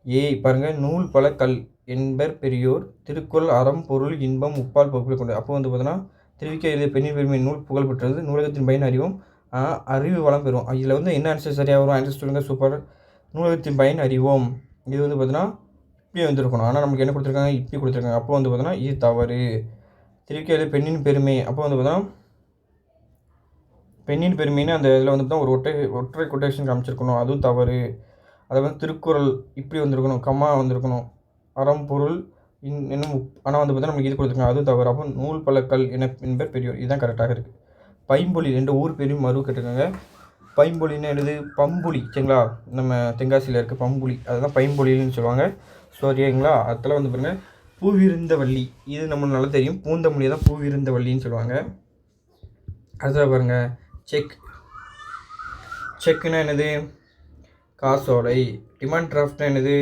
ஏ பாருங்கள் நூல் பல கல் என்பர் பெரியோர் திருக்குறள் அறம் பொருள் இன்பம் முப்பால் பொருட்களை கொண்டு அப்போ வந்து பார்த்தோன்னா திருவிக்க எழுதிய பெண்ணின் பெருமை நூல் புகழ் பெற்றது நூலகத்தின் பயன் அறிவும் அறிவு வளம் பெறும். இதில் வந்து என்ன ஆன்சர் சரியாக வரும்? ஆன்சர் சொல்லுங்கள் சூப்பர் நூலகத்தின் பயன் அறிவோம். இது வந்து பார்த்தோன்னா இப்பி வந்திருக்கணும் ஆனால் நமக்கு என்ன கொடுத்துருக்காங்க? இப்படி கொடுத்துருக்காங்க. அப்போ வந்து பார்த்தோன்னா இது தவறு. திருவிக்க பெண்ணின் பெருமை. அப்போ வந்து பார்த்தோன்னா பெண்ணின் பெருமைன்னு அந்த இதில் வந்து பார்த்தா ஒரு ஒற்றை ஒற்றை கொட்டேஷன் காமிச்சிருக்கணும். அதுவும் தவறு. அதை வந்து திருக்குறள் இப்படி வந்திருக்கணும். கம்மா வந்திருக்கணும். அறம் பொருள் இன் இன்னும் ஆனால் வந்து பார்த்தா நமக்கு இது கொடுத்துருக்காங்க. அதுவும் தவறு. அப்போ நூல் பழக்கல் என என்பர் பெரியோர். இதுதான் கரெக்டாக இருக்குது பைம்பொலி ரெண்டு ஊர் பேரும் மறு கேட்டிருக்காங்க. பைம்பொலின்னு என்னது? பம்புலி. சரிங்களா? நம்ம தென்காசியில் இருக்க பம்புலி. அதுதான் பைம்பொலின்னு சொல்லுவாங்க. சரிங்களா அதில் வந்து பாருங்கள் பூவிருந்த வள்ளி இது நம்மளுக்கு நல்லா தெரியும். பூந்தமல்லி தான் பூவிருந்த வள்ளின்னு சொல்லுவாங்க. அடுத்தது பாருங்கள் செக். செக்குன்னா என்னது? காசோலை. டிமாண்ட் டிராஃப்ட்னா என்னது?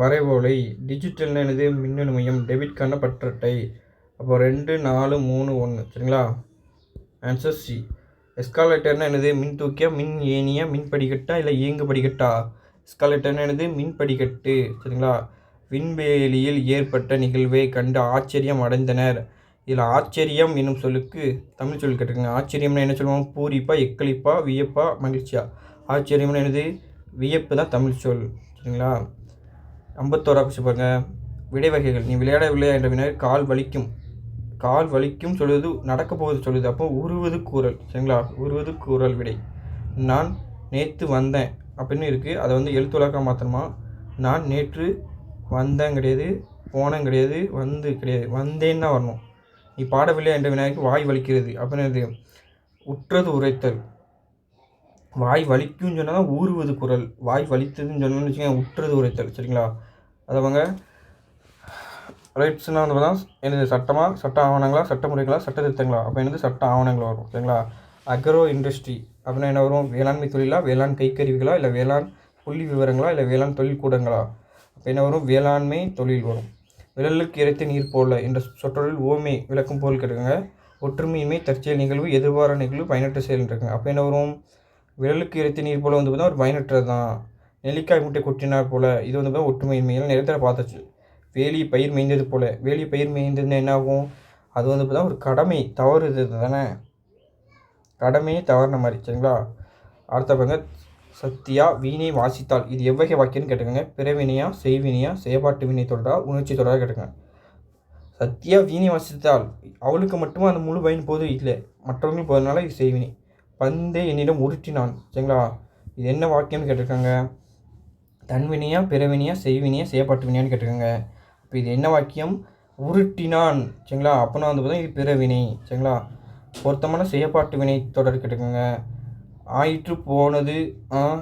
வரைவோலை. டிஜிட்டல்னா என்னது? மின்னணு மையம். டெபிட்கான பற்றட்டை. அப்போ ரெண்டு நாலு மூணு ஒன்று சரிங்களா? ஆன்சர் சி எஸ்காலேட்டர்னா என்னது? மின் தூக்கியா மின் ஏனியா மின் படிக்கட்டா இல்லை இயங்கு படிக்கட்டா? ஸ்கலட்டன் எனது மின் படிக்கட்டு சரிங்களா? விண்வெளியில் ஏற்பட்ட நிகழ்வை கண்டு ஆச்சரியம் அடைந்தனர். இதில் ஆச்சரியம் என்னும் சொல்லுக்கு தமிழ் சொல் கேட்டிருக்காங்க. ஆச்சரியம்னா என்ன சொல்லுவோம்? பூரிப்பா எக்களிப்பா வியப்பா மகிழ்ச்சியா? ஆச்சரியம்னு என்னது? வியப்பு தான் தமிழ் சொல் சரிங்களா? ஐம்பத்தோரா கொஸ்டின் பாருங்க. விடை வகைகள் நீ விளையாடவில்லை என்ற வினர் கால் வலிக்கும். கால் வலிக்கும் சொல்லுது நடக்க போகுது சொல்லுது. அப்போ உருவது கூறல் சரிங்களா? உருவது கூறல் விடை. நான் நேற்று வந்தேன். அப்படின்னு இருக்குது அதை வந்து எழுத்துலாக்கா மாற்றணுமா நான் நேற்று வந்தேன் கிடையாது போனேன் கிடையாது வந்து கிடையாது வந்தேன்னு தான் வரணும். நீ பாடவில்லை என்ற வினாய்க்கு வாய் வலிக்கிறது. அப்படின்னு உற்றது உரைத்தல். வாய் வலிக்கும்னு சொன்னால் தான் ஊறுவது குரல். வாய் வலித்ததுன்னு சொன்னோம்னு வச்சுக்கோங்க உற்றது உரைத்தல். சரிங்களா? அதவங்க ரைட்ஸ்னால் வந்து பார்த்தா எனது சட்டமாக சட்ட ஆவணங்களா சட்ட முறைகளா சட்ட திருத்தங்களா? அப்போ என்னது சட்ட ஆவணங்கள் வரும். சரிங்களா? அக்ரோ இண்டஸ்ட்ரி அப்படின்னா என்ன வரும்? வேளாண்மை தொழிலா? வேளாண் கைக்கருவிகளா? இல்லை வேளாண் புள்ளி விவரங்களா? இல்லை வேளாண் தொழில் கூடங்களா அப்போ என்ன வரும்? வேளாண்மை தொழில் வரும். விரலுக்கு இறைத்த நீர் போல என்ற சொற்றொழில் ஓமை விளக்கும் போல் கேட்டுக்கோங்க ஒற்றுமையுமே தற்செயல் நிகழ்வு எதிர்வார நிகழ்வு பயனற்ற செயல் அப்போ என்ன வரும்? விரலுக்கு இறைத்த நீர் போல வந்து பார்த்தா ஒரு பயனற்றது தான். நெல்லிக்காய் முட்டை கொட்டினார் போல இது வந்து பார்த்தா ஒற்றுமையின்மை எல்லாம் நிறைய தடவை பார்த்துச்சு. வேலி பயிர் மேய்ந்தது போல. வேலி பயிர் மேய்ந்ததுன்னா என்ன ஆகும்? அது வந்து பார்த்தா ஒரு கடமை தவறு இது தானே? கடமையே தவறுன மாதிரி சரிங்களா? அடுத்த பாருங்க. சத்தியா வீணை வாசித்தாள். இது எவ்வகை வாக்கியம்னு கேட்டுக்கோங்க பிறவினையா செய்வினையா செயற்பாட்டு வினை தொடரா உணர்ச்சி தொடரா கேட்டுக்கோங்க சத்யா வீணை வாசித்தாள். அவளுக்கு மட்டும் அந்த முழு பயன் போதும் இல்லை மற்றவங்களும் போகிறதுனால இது செய்வினை. பந்தே என்னிடம் உருட்டினான். சரிங்களா? இது என்ன வாக்கியம்னு கேட்டிருக்காங்க? தன்வினையா பிறவினையா செய்வினையா செயல்பாட்டு வினையான்னு கேட்டிருக்காங்க. இப்போ இது என்ன வாக்கியம்? உருட்டினான். சரிங்களா? அப்போனா வந்து பார்த்தா இது பிறவினை. சரிங்களா? பொருத்தமான செயற்பாட்டு வினை தொடர் கிடைக்குங்க. ஆயிற்று போனது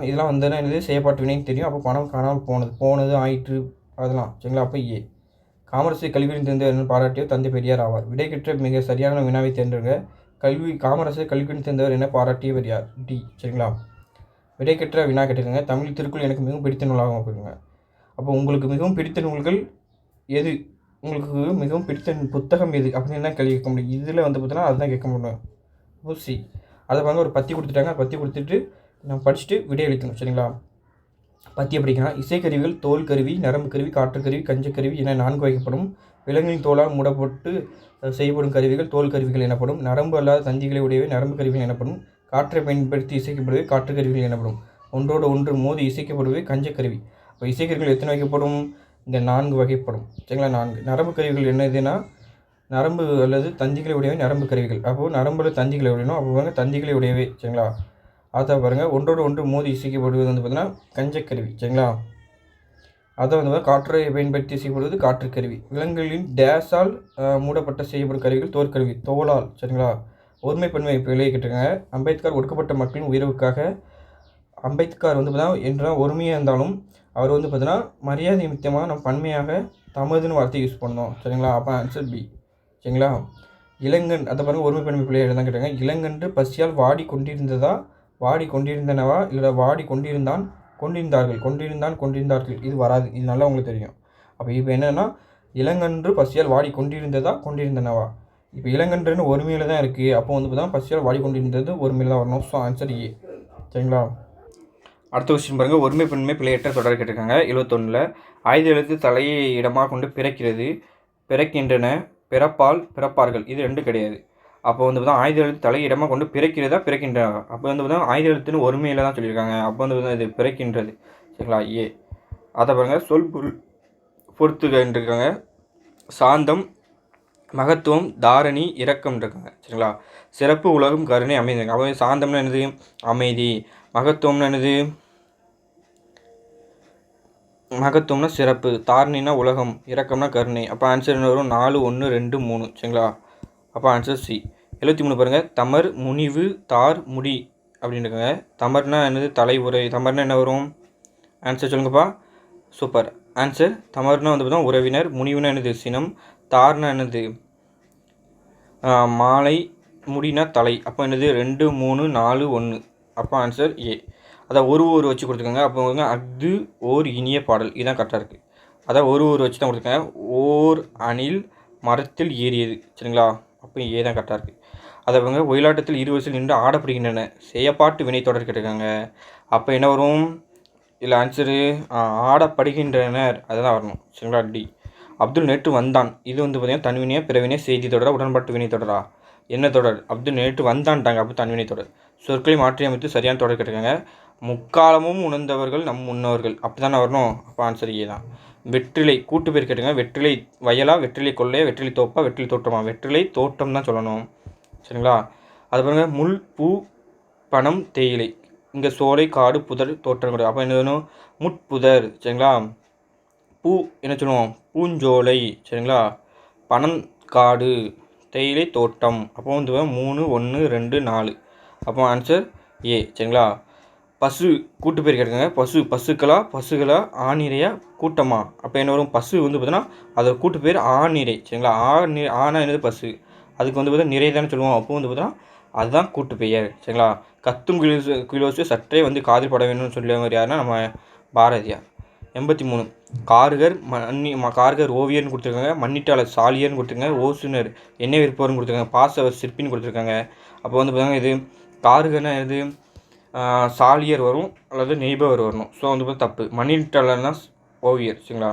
இதெல்லாம் வந்ததுன்னா என்னது? செயப்பாட்டு வினைன்னு தெரியும். அப்போ பணம் காணாமல் போனது. போனது ஆயிற்று அதெல்லாம். சரிங்களா? அப்போ ஏ. காமரசை கல்வியின் தேர்ந்தவர் பாராட்டிய தந்தை பெரியார் ஆவார். விடை கற்ற மிக சரியான வினாவை தேர்ந்தெடுங்க. கல்வி காமரசை கல்வியின் தேர்ந்தவர் என பாராட்டிய பெரியார் டி. சரிங்களா? விடை கெற்ற வினா கேட்டுக்கோங்க. தமிழ் திருக்குள் எனக்கு மிகவும் பிடித்த நூலாகும் அப்படிங்க அப்போ உங்களுக்கு மிகவும் பிடித்த நூல்கள் எது? உங்களுக்கு மிகவும் பிடித்த புத்தகம் எது அப்படின்னு தான் கேள்வி கேட்க முடியும்? இதில் வந்து பார்த்தீங்கன்னா அதுதான் கேட்க முடியும். ஊசி. அதை வந்து ஒரு பத்தி கொடுத்துட்டாங்க. பத்தி கொடுத்துட்டு நம்ம படிச்சுட்டு விடை அளிக்கணும் சரிங்களா? பத்தி எப்படிங்கன்னா இசைக்கருவிகள் தோல் கருவி நரம்பு கருவி காற்றுக்கருவி கஞ்சக்கருவி என நான்கு வகைப்படும். விலங்கின் தோலால் மூடப்பட்டு செய்யப்படும் கருவிகள் தோல் கருவிகள் எனப்படும். நரம்பு அல்லாத தந்திகளை உடையவை நரம்பு கருவிகள் எனப்படும். காற்றை பயன்படுத்தி இசைக்கப்படுவே காற்று கருவிகள் எனப்படும். ஒன்றோடு ஒன்று மோதி இசைக்கப்படுவே கஞ்சக்கருவி. இப்போ இசைக்கருவிகள் எத்தனை வகைப்படும்? இந்த நான்கு வகைப்படும். சரிங்களா? நான்கு. நரம்பு கருவிகள் என்னதுன்னா நரம்பு அல்லது தந்திகளை உடையவை நரம்பு கருவிகள். அப்போது நரம்புல தந்திகளை உடையணும். அப்போ பாருங்கள் தந்திகளை உடையவை. சரிங்களா? அதை பாருங்கள் ஒன்றோடு ஒன்று மோதி இசைக்கப்படுவது வந்து பார்த்தீங்கன்னா கஞ்சக்கருவி. சரிங்களா? அதை வந்து காற்றை பயன்படுத்தி செய்யப்படுவது காற்றுக்கருவி. விலங்குகளின் டேஸால் மூடப்பட்ட செய்யப்படும் கருவிகள் தோற்கருவி தோலால் சரிங்களா? ஒருமைப்பன்மை இப்போ விளைவிக்கிட்டுருக்காங்க அம்பேத்கர் ஒடுக்கப்பட்ட மக்களின் உயர்வுக்காக அம்பேத்கர் வந்து பார்த்தீங்கன்னா என்றால் ஒருமையாக இருந்தாலும் அவர் வந்து பார்த்தீங்கன்னா மரியாதை நிமித்தமாக நம்ம பன்மையாக தமதுன்னு வார்த்தை யூஸ் பண்ணோம். சரிங்களா? அப்போ ஆன்சர் பி சரிங்களா? இளங்கன் அதை பாருங்கள் ஒருமை பெண்மை பிள்ளைகள் தான் கேட்டாங்க இளங்கன்று பசியால் வாடி கொண்டிருந்ததா? வாடி கொண்டிருந்தனவா? இல்லை வாடி கொண்டிருந்தான் கொண்டிருந்தார்கள். கொண்டிருந்தான் கொண்டிருந்தார்கள். இது வராது. இது நல்லா உங்களுக்கு தெரியும். அப்போ இப்போ என்னென்னா இளங்கன்று பசியால் வாடி கொண்டிருந்ததா கொண்டிருந்தனவா? இப்போ இளங்கன்றுன்னு ஒருமையில் தான் இருக்குது அப்போ வந்து பார்த்தா பசியால் வாடி கொண்டிருந்தது ஒருமையில் தான் வரணும். ஸோ ஆன்சர் ஏ சரிங்களா? அடுத்த கொஸ்டின் பாருங்கள் ஒருமை பெண்மை பிழையற்ற தொடர் கேட்டிருக்காங்க. எழுபத்தொன்னில் ஆயுத எழுத்து தலையை இடமாக கொண்டு பிறக்கிறது பிறக்கின்றன பிறப்பால் பிறப்பார்கள். இது ரெண்டும் கிடையாது. அப்போ வந்து பார்த்தா ஆயுத எழுத்து தலை இடமாக கொண்டு பிறக்கிறதா பிறக்கின்றன அப்போ வந்து பார்த்தா ஆயுத எழுத்துன்னு ஒருமையில் தான் சொல்லியிருக்காங்க. அப்போ வந்து பார்த்தா இது பிறக்கின்றது. சரிங்களா? ஏ. அதை பாருங்கள் சொல் பொருள் பொறுத்துக்கின்றிருக்காங்க சாந்தம் மகத்துவம் தாரணி இரக்கம் இருக்காங்க சரிங்களா? சிறப்பு உலகம் கருணை அமைதி அப்போ சாந்தம்னா என்னது? அமைதி. மகத்துவம்னா என்னது? மகத்துவம்னா சிறப்பு. தாரணினா உலகம் இரக்கம்னா கருணை. அப்போ ஆன்சர் என்ன வரும்? நாலு ஒன்று ரெண்டு மூணு. சரிங்களா? அப்போ ஆன்சர் சி எழுபத்தி மூணு பாருங்கள் தமர் முனிவு தார் முடி அப்படின்னு இருக்காங்க தமர்னா என்னது? தலை தமர்னா என்ன வரும்? ஆன்சர் சொல்லுங்கப்பா. சூப்பர் ஆன்சர் தமர்னா வந்து பார்த்தா உறவினர். முனிவுனா என்னது? சினம். தார்னா என்னது? மாலை. முடினா தலை. அப்போ என்னது? ரெண்டு மூணு நாலு ஒன்று அப்போ ஆன்சர் ஏ அதான் ஒரு ஒரு வச்சு கொடுத்துருக்காங்க. அப்போ வந்து அது ஓர் இனிய பாடல். இதுதான் கரெக்டாக இருக்குது அதான் ஒரு ஒரு வச்சு தான் கொடுத்துருக்காங்க. ஓர் அணில் மரத்தில் ஏறியது. சரிங்களா? அப்போ ஏ தான் கரெக்டாக இருக்குது அதை அவங்க ஒயிலாட்டத்தில் இரு வயசில் நின்று ஆடப்படுகின்றன. செய்யப்பாட்டு வினை தொடர் கேட்டிருக்காங்க. அப்போ என்ன வரும்? இல்லை ஆன்சரு ஆடப்படுகின்றனர். அதுதான் வரணும். சரிங்களா? டி அப்துல் நேற்று வந்தான். இது வந்து பார்த்தீங்கன்னா தன்வினையா பிறவினையா செய்தி தொடரா உடன்பாட்டு வினை தொடரா? என்ன தொடர்? அப்படின்னு நேற்று வந்தான்ட்டாங்க அப்போ தன்வினை தொடர். சொற்களை மாற்றி அமைத்து சரியான தொடர் கேட்டிருக்காங்க. முக்காலமும் உணர்ந்தவர்கள் நம் முன்னோர்கள். அப்படி தானே வரணும். அப்போ ஆன்சர் ஏ தான். வெற்றிலை கூட்டு பேர் கேட்டுங்க வெற்றிலை வயலா வெற்றிலை கொள்ளையா வெற்றிலை தோப்பா வெற்றிலை தோட்டமா வெற்றிலை தோட்டம் தான் சொல்லணும். சரிங்களா? அது பாருங்க. முள் பூ பணம் தேயிலை. இங்கே சோலை காடு புதர் தோட்டம் கிடையாது. அப்போ என்ன வேணும்? முட்புதர். சரிங்களா? பூ என்ன சொல்லுவோம்? பூஞ்சோலை. சரிங்களா? பனம் காடு. தேயிலை தோட்டம். அப்போ வந்து மூணு ஒன்று ரெண்டு நாலு. அப்போ ஆன்சர் ஏ சரிங்களா? பசு கூட்டு பேர் கேட்குங்க பசு பசுக்களா பசுகளா ஆணிரையா கூட்டமா? அப்போ என்ன வரும்? பசு வந்து பார்த்தீங்கன்னா அதோட கூட்டு பேர் ஆணிரை சரிங்களா? ஆ நி ஆனா என்னது பசு? அதுக்கு வந்து பார்த்தீங்கன்னா நிறை தானே சொல்லுவோம். அப்போ வந்து பார்த்தீங்கன்னா அதுதான் கூட்டு பெயர் சரிங்களா? கத்தும் கிலோசு கிலோசு சற்றே வந்து காதில் பட வேணும்னு சொல்லுவாங்க யாருன்னா நம்ம பாரதியார். எண்பத்தி மூணு. கார்கர் மன்னி கார்கர் ஓவியர்னு கொடுத்துருக்காங்க. மன்னிட்டாளர் சாலியர்னு கொடுத்துருக்காங்க. ஓசுனர் எண்ணெய் விற்பவர்னு கொடுத்துருக்காங்க. பாசவர் சிற்பின்னு கொடுத்துருக்காங்க. அப்போ வந்து பார்த்தீங்கன்னா இது கார்கர்னா இது சாலியர் வரும் அல்லது நெய்பவர் வரணும். ஸோ வந்து பார்த்தா தப்பு. மன்னிட்டாளர்னா ஓவியர் சரிங்களா?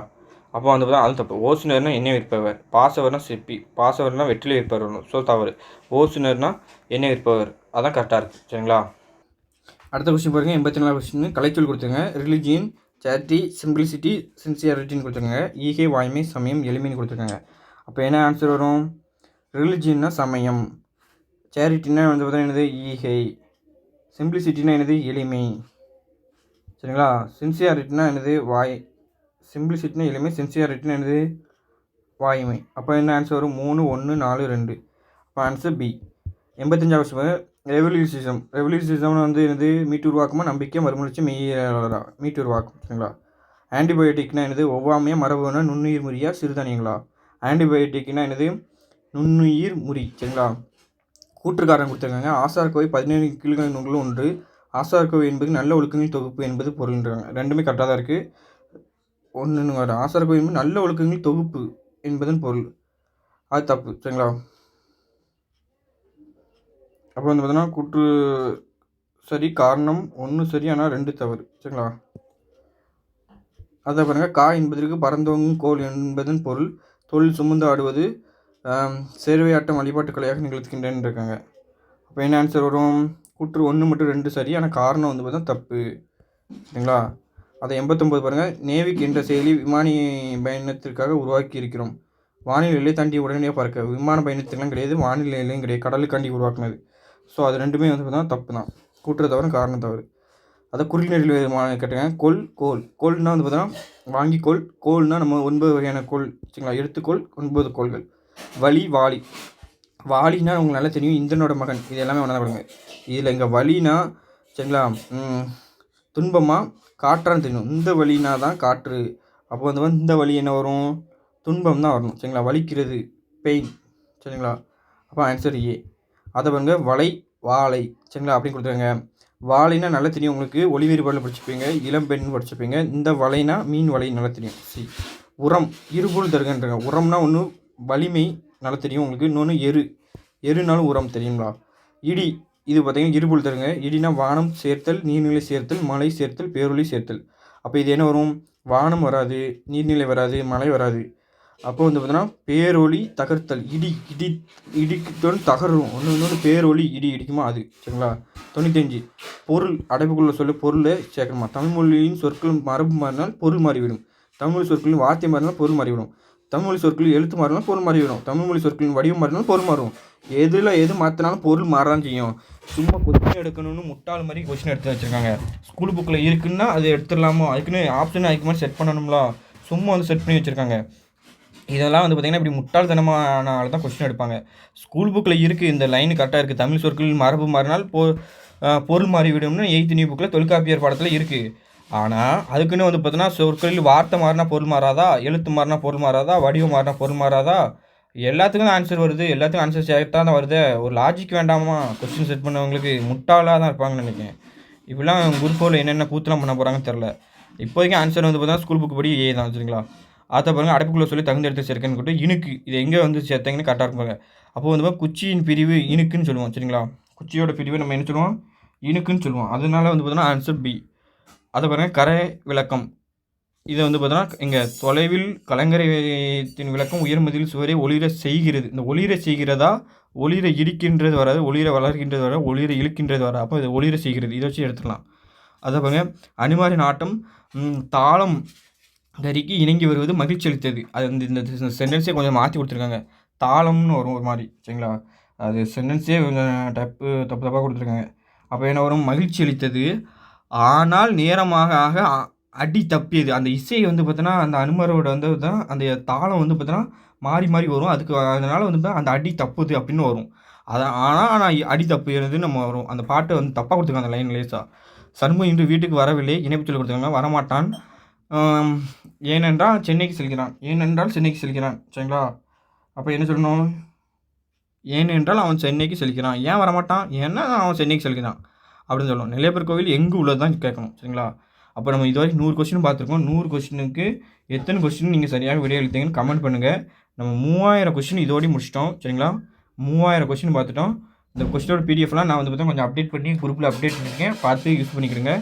அப்போ வந்து பார்த்தா அது தப்பு. ஓசுனர்னா எண்ணெய் விற்பவர். பாசவர்னா சிற்பி. பாசவர்னா வெற்றிலை விற்பவர் வரணும். ஸோ தவறு. ஓசுனர்னா எண்ணெய் விற்பவர். அதான் கரெக்டாக இருக்குது சரிங்களா? அடுத்த கொஸ்டின் பாருங்கள் எண்பத்தி நாலு கொஸ்டின் கலைச்சொல் கொடுத்துருங்க ரிலிஜியன் சேரிட்டி சிம்பிளிசிட்டி சின்சியாரிட்டின்னு கொடுத்துருக்காங்க. ஈகை வாய்மை சமயம் எளிமைன்னு கொடுத்துருக்காங்க. அப்போ என்ன ஆன்சர் வரும்? ரிலிஜியன்னா சமயம். சேரிட்டினா வந்து பார்த்தீங்கன்னா என்னது? ஈகை சிம்பிளிசிட்டினா என்னது? எளிமை. சரிங்களா? சின்சியாரிட்டினா என்னது? வாய் சிம்பிளிசிட்டினா எளிமை சின்சியாரிட்டினா என்னது? வாய்மை. அப்போ என்ன ஆன்சர் வரும்? மூணு ஒன்று நாலு ரெண்டு. அப்போ ஆன்சர் பி எண்பத்தஞ்சாவது ரெவல்யூசிசம் ரெவல்யூசிசம்னு வந்து என்னது? மீட்டு உருவாக்கமாக நம்பிக்கை மறுமலர்ச்சி மெய்யாளரா மீட்டு உருவாக்கம் சரிங்களா ஆன்டிபயோட்டிக்னா என்னது? ஒவ்வாமையாக மரபுனா நுண்ணுயிர் முறியா சிறுதானியங்களா? ஆன்டிபயோட்டிக்னா என்னது? நுண்ணுயிர் முறி சரிங்களா? கூற்றுக்காரன் கொடுத்துருக்காங்க. ஆசார்கோவை பதினேழு கீழ்கண் நூல்கள் ஒன்று. ஆசார்கோவை என்பது நல்ல ஒழுக்கங்களின் தொகுப்பு என்பது பொருள்ன்றாங்க. ரெண்டுமே கரெக்டாக தான் இருக்குது ஒன்று வர ஆசார்கோவை என்பது நல்ல ஒழுக்கங்களின் தொகுப்பு என்பதன் பொருள். அது தப்பு சரிங்களா? அப்போ வந்து பார்த்தீங்கன்னா குற்று சரி காரணம் ஒன்று சரி ஆனால் ரெண்டு தவறு. சரிங்களா? அதை பாருங்கள் கா என்பதற்கு பரந்தோங்கும் கோல் என்பதன் பொருள் தொழில் சுமந்து ஆடுவது சேர்வையாட்டம் வழிபாட்டு கலையாக நிகழ்த்துக்கின்றேன்னு இருக்காங்க அப்போ என்ன ஆன்சர் வரும்? கூற்று ஒன்று மட்டும் ரெண்டு சரி ஆனால் காரணம் வந்து பார்த்தா தப்பு. சரிங்களா? அதை எண்பத்தொம்பது பாருங்கள் நேவிக் என்ற செயலி விமானி பயணத்திற்காக உருவாக்கி இருக்கிறோம். வானிலை தாண்டி உடனடியாக பறக்க. விமான பயணத்துக்கெல்லாம் கிடையாது வானிலை கிடையாது. கடலுக்காண்டி உருவாக்குனது. ஸோ அது ரெண்டுமே வந்து பார்த்தீங்கன்னா தப்பு தான் கூட்டுற தவிர காரணம் தவறு. அதை குறிநெறில் கேட்டுங்க கொல் கோல். கோல்னா வந்து பார்த்தோன்னா வாங்கி கோல். கோல்னால் நம்ம ஒன்பது வகையான கோல் சரிங்களா? எடுத்துக்கோள் ஒன்பது கோள்கள். வலி வாலி. வாலினா உங்களுக்கு நல்லா தெரியும். இந்திரனோட மகன். இது எல்லாமே ஒன்றா பாருங்க இதில் இங்கே வலினா சரிங்களா? துன்பமாக காற்றான்னு தெரியும். இந்த வழினா தான் காற்று. அப்போ வந்து இந்த வலி என்ன வரும்? துன்பம் தான் வரணும் சரிங்களா? வலிக்கிறது பெயின் சரிங்களா? அப்போ ஆன்சர் ஏ அதை பாருங்க. வலை வாழை சரிங்களா? அப்படின்னு கொடுத்துருங்க வாழைனா நல்லா தெரியும் உங்களுக்கு. ஒளி வேறுபாடில் படிச்சுப்பீங்க. இளம்பெண் படிச்சுப்பீங்க. இந்த வலைனா மீன் வலை நல்லா தெரியும். சி. உரம். இருபொருள் தருகன்றாங்க. உரம்னா ஒன்று வலிமை நல்லா தெரியும் உங்களுக்கு. இன்னொன்று எரு. எருனாலும் உரம் தெரியுங்களா? இடி. இது பார்த்தீங்கன்னா இருபொருள் தருங்க. இடினா வானம் சேர்த்தல் நீர்நிலை சேர்த்தல் மலை சேர்த்தல் பேரொளி சேர்த்தல். அப்போ இது என்ன வரும்? வானம் வராது நீர்நிலை வராது மழை வராது. அப்போ வந்து பார்த்தோன்னா பேரொளி தகர்த்தல் இடி இடி இடிக்கிட்டோன்னு தகரும் ஒன்று இன்னொன்று பேரொளி இடி இடிக்குமா? அது சரிங்களா? தொண்ணூத்தஞ்சு. பொருள் அடைப்புக்குள்ள சொல்ல பொருளை சேர்க்கணுமா? தமிழ்மொழியின் சொற்கள் மரபு மாறினால் பொருள் மாறிவிடும். தமிழ் சொற்களின் வார்த்தை மாறினால் பொருள் மாறிவிடும். தமிழ்மொழி சொற்களில் எழுத்து மாறினால் பொருள் மாறிவிடும். தமிழ்மொழி சொற்களின் வடிவம் மாறினால் பொருள் மாறும். எதில் எது மாற்றினாலும் பொருள் மாறதான் செய்யும். சும்மா கொஸ்டின் எடுக்கணும்னு முட்டாள் மாதிரி கொஸ்டின் எடுத்து வச்சுருக்காங்க. ஸ்கூல் புக்கில் இருக்குன்னா அது எடுத்துடலாமோ? அதுக்குன்னு ஆப்ஷன் அதுக்கு மாதிரி செட் பண்ணணும்ல? சும்மா வந்து செட் பண்ணி வச்சுருக்காங்க. இதெல்லாம் வந்து பார்த்திங்கன்னா இப்படி முட்டாள்தனமானால தான் கொஸ்டின் எடுப்பாங்க. ஸ்கூல் புக்கில் இருக்குது இந்த லைன் கரெக்டாக இருக்குது தமிழ் சொற்கள் மரபு மாறினால் பொ பொருள் மாறிவிடும்னு எயித்து நியூ புக்கில் தொல்காப்பியர் பாடத்தில் இருக்குது ஆனால் அதுக்குன்னு வந்து பார்த்தோன்னா சொற்களில் வார்த்தை மாறினா பொருள் மாறாதா? எழுத்து மாறினா பொருள் மாறாதா? வடிவம் மாறினா பொருள் மாறாதா? எல்லாத்துக்கும் ஆன்சர் வருது. எல்லாத்துக்கும் ஆன்சர் சேர்த்தா தான் வருது. ஒரு லாஜிக் வேண்டாமா? கொஸ்டின் செட் பண்ணவங்களுக்கு முட்டாளாக தான் இருப்பாங்கன்னு நினைக்கிறேன். இப்படிலாம் குரூப் ஃபோரில் என்னென்ன கூத்துலாம் பண்ண போகிறாங்கன்னு தெரில இப்போதைக்கு ஆன்சர் வந்து பார்த்தீங்கன்னா ஸ்கூல் புக் படி ஏ தான் சரிங்களா? அதை பாருங்க அடைப்புக்குள்ளே சொல்லி தகுந்த இடத்துல சேர்க்கன்னு கூட்டு இனுக்கு இது எங்கே வந்து சேர்த்தீங்கன்னு கரெக்டாக இருப்பாங்க அப்போ வந்து குச்சியின் பிரிவு இனுக்குன்னு சொல்லுவோம் சரிங்களா? குச்சியோட பிரிவு நம்ம என்ன சொல்லுவோம்? இனுக்குன்னு சொல்லுவோம். அதனால வந்து பார்த்தோன்னா ஆன்சர் பி அதை பாருங்கள் கரை விளக்கம். இதை வந்து பார்த்தோன்னா இங்கே தொலைவில் கலங்கரைத்தின் விளக்கம் உயர்மதியில் சுவரை ஒளிர செய்கிறது. இந்த ஒளிர செய்கிறதா? ஒளிர இடிக்கின்றது வராது ஒளிர வளர்கின்றது வராது ஒளிர இழுக்கின்றது வராது. அப்போ இது ஒளிர செய்கிறது. இதை வச்சு எடுத்துக்கலாம். அதை பாருங்க அனிமாரின் ஆட்டம் தாளம் தறிக்கு இணங்கி வருவது மகிழ்ச்சி அளித்தது. அது வந்து இந்த சென்டென்ஸே கொஞ்சம் மாற்றி கொடுத்துருக்காங்க. தாளம்னு வரும் ஒரு மாதிரி சரிங்களா? அது சென்டென்ஸே கொஞ்சம் டப்பு தப்பு தப்பாக கொடுத்துருக்காங்க. அப்போ என்ன வரும்? மகிழ்ச்சி அளித்தது. ஆனால் நேரமாக ஆக அடி தப்பியது. அந்த இசை வந்து பார்த்தோன்னா அந்த அனுமரோட வந்து தான் அந்த தாளம் வந்து பார்த்தோன்னா மாறி மாறி வரும். அதுக்கு அதனால் வந்து பார்த்தா அந்த அடி தப்புது அப்படின்னு வரும். அதை ஆனால் ஆனால் அடி தப்புறதுன்னு நம்ம வரும். அந்த பாட்டை வந்து தப்பாக கொடுத்துருக்காங்க அந்த லைன் லேஸாக சண்முகம் இன்று வீட்டுக்கு வரவில்லை. இணைப்பு சொல்லி கொடுத்துருக்காங்க. வரமாட்டான். ஏனென்றால் சென்னைக்கு செல்கிறான். ஏனென்றால் சென்னைக்கு செல்கிறான். சரிங்களா? அப்போ என்ன சொல்லணும்? ஏனென்றால் அவன் சென்னைக்கு செல்கிறான். ஏன் வரமாட்டான்? ஏன்னா அவன் சென்னைக்கு செல்கிறான். அப்படின்னு சொல்லணும். நிலையப்பர் கோவில் எங்கே உள்ளது தான் கேட்கணும். சரிங்களா? அப்போ நம்ம இது வரைக்கும் நூறு கொஸ்டின் பார்த்துருக்கோம். நூறு கொஸ்டினுக்கு எத்தனை கொஸ்டின் நீங்கள் சரியாக விடையளித்தீங்கன்னு கமெண்ட் பண்ணுங்கள் நம்ம மூவாயிரம் கொஸ்டின் இதோடய முடிச்சிட்டோம். சரிங்களா? மூவாயிரம் கொஸ்டின் பார்த்துட்டோம். இந்த கொஸ்டினோட பிடிஎஃப்லாம் நான் வந்து பார்த்தா கொஞ்சம் அப்டேட் பண்ணி குரூப்பில் அப்டேட் பண்ணியிருக்கேன். பார்த்து யூஸ் பண்ணிக்கிறேங்க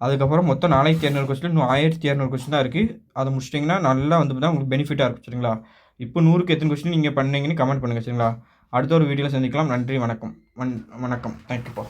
அதுக்கப்புறம் மொத்தம் நாலாயிரத்தி இரநூறு கொஸ்டின் இன்னும் ஆயிரத்தி இரநூறு கொஸ்டின் தான் இருக்குது அதை முடிச்சிட்டிங்கன்னா நல்லா வந்து பார்த்தா உங்களுக்கு பெனிஃபிட்டாக இருக்கும் சரிங்களா? இப்போ நூறுக்கு எத்தனை கொஸ்டின் நீங்கள் பண்ணீங்கன்னு கமெண்ட் பண்ணுங்கள் சரிங்களா? அடுத்த ஒரு வீடியோவில் சந்திக்கலாம். நன்றி வணக்கம். வண் வணக்கம். தேங்க்யூப்பா